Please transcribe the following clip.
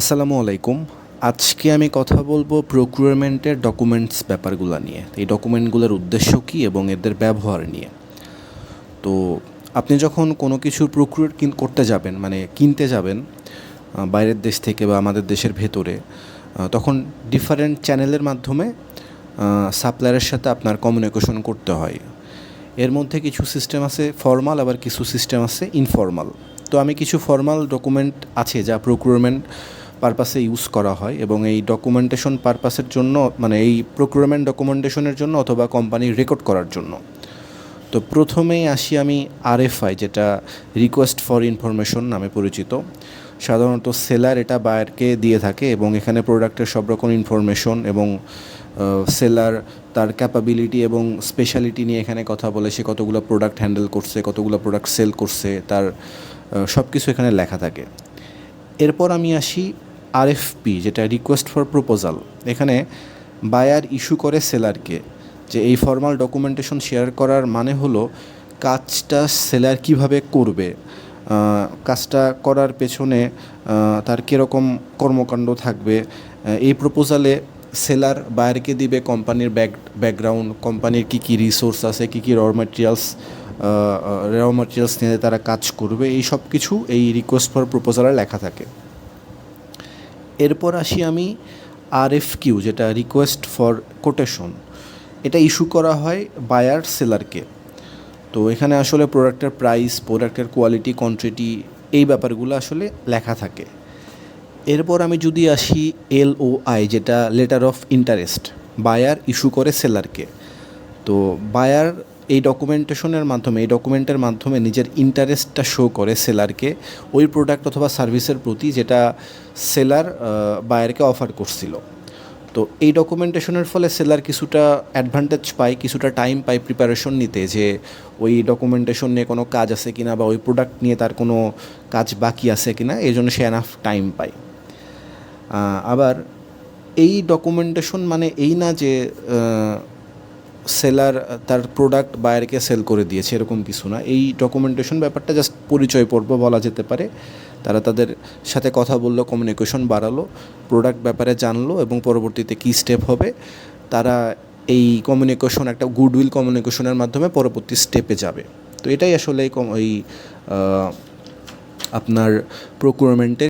আসসালামু আলাইকুম। আজকে আমি কথা বলব প্রক্রিয়ারমেন্টের ডকুমেন্টস ব্যাপারগুলো নিয়ে। এই ডকুমেন্টগুলোর উদ্দেশ্য কী এবং এদের ব্যবহার নিয়ে। তো আপনি যখন কোনো কিছুর প্রক্রিয়ার কিন, করতে যাবেন মানে কিনতে যাবেন বাইরের দেশ থেকে বা আমাদের দেশের ভেতরে তখন ডিফারেন্ট চ্যানেলের মাধ্যমে সাপ্লায়ারের সাথে আপনার কমিউনিকেশন করতে হয়। এর মধ্যে কিছু সিস্টেম আছে ফর্মাল আবার কিছু সিস্টেম আছে ইনফর্মাল তো আমি কিছু ফর্মাল ডকুমেন্ট আছে যা প্রক্রিয়ারমেন্ট পারপাসে ইউজ করা হয় এবং এই ডকুমেন্টেশন পারপাসের জন্য মানে এই প্রক্রিয়ারমেন্ট ডকুমেন্টেশনের জন্য অথবা কোম্পানির রেকর্ড করার জন্য। তো প্রথমেই আসি আমি আরএফআই যেটা রিকোয়েস্ট ফর ইনফরমেশন নামে পরিচিত। সাধারণত সেলার এটা বায়ারকে দিয়ে থাকে এবং এখানে প্রোডাক্টের সব রকম ইনফরমেশন এবং সেলার তার ক্যাপাবিলিটি এবং স্পেশালিটি নিয়ে এখানে কথা বলে, সে কতগুলো প্রোডাক্ট হ্যান্ডেল করছে, কতগুলো প্রোডাক্ট সেল করছে, তার সব কিছু এখানে লেখা থাকে। এরপর আমি আসি আরএফপি, যেটা রিকোয়েস্ট ফর প্রপোজাল এখানে বায়ার ইস্যু করে সেলারকে যে এই ফর্মাল ডকুমেন্টেশন শেয়ার করার মানে হলো কাজটা সেলার কীভাবে করবে কাজটা করার পেছনে তার কীরকম কর্মকাণ্ড থাকবে এই প্রপোজালে সেলার বায়ারকে দিবে কোম্পানির ব্যাক ব্যাকগ্রাউন্ড কোম্পানির কী কী রিসোর্স আছে, কী কী র ম্যাটেরিয়ালস র ম্যাটেরিয়ালস নিয়ে তারা কাজ করবে, এই সব কিছু এই রিকোয়েস্ট ফর প্রপোজালে লেখা থাকে। এরপর আসি আমি আরএফ কিউ যেটা রিকোয়েস্ট ফর কোটেশন এটা ইস্যু করা হয় বায়ার সেলারকে তো এখানে আসলে প্রোডাক্টের প্রাইস প্রোডাক্টের কোয়ালিটি কোয়ান্টিটি এই ব্যাপারগুলো আসলে লেখা থাকে। এরপর আমি যদি আসি এল ও আই যেটা letter of interest buyer issue করে সেলারকে তো বায়ার এই ডকুমেন্টেশনের মাধ্যমে, এই ডকুমেন্টের মাধ্যমে নিজের ইন্টারেস্টটা শো করে সেলারকে ওই প্রোডাক্ট অথবা সার্ভিসের প্রতি যেটা সেলার বায়ারকে অফার করছিল। তো এই ডকুমেন্টেশনের ফলে সেলার কিছুটা অ্যাডভান্টেজ পায়, কিছুটা টাইম পায় প্রিপারেশন নিতে যে ওই ডকুমেন্টেশন নিয়ে কোনো কাজ আছে কিনা বা ওই প্রোডাক্ট নিয়ে তার কোনো কাজ বাকি আছে কিনা, এই জন্য সে এনাফ টাইম পায়। আবার এই ডকুমেন্টেশন মানে এই না যে সেলার তার প্রোডাক্ট বায়ারকে সেল করে দিয়েছে, এরকম কিছু না। এই ডকুমেন্টেশন ব্যাপারটা জাস্ট পরিচয় পর্ব বলা যেতে পারে। তারা তাদের সাথে কথা বলল কমিউনিকেশন বাড়ালো প্রোডাক্ট ব্যাপারে জানলো এবং পরবর্তীতে কী স্টেপ হবে। তারা এই কমিউনিকেশন একটা গুডউইল কমিউনিকেশনের মাধ্যমে পরবর্তী স্টেপে যাবে। তো এটাই আসলে এই আপনার প্রকুরমেন্টের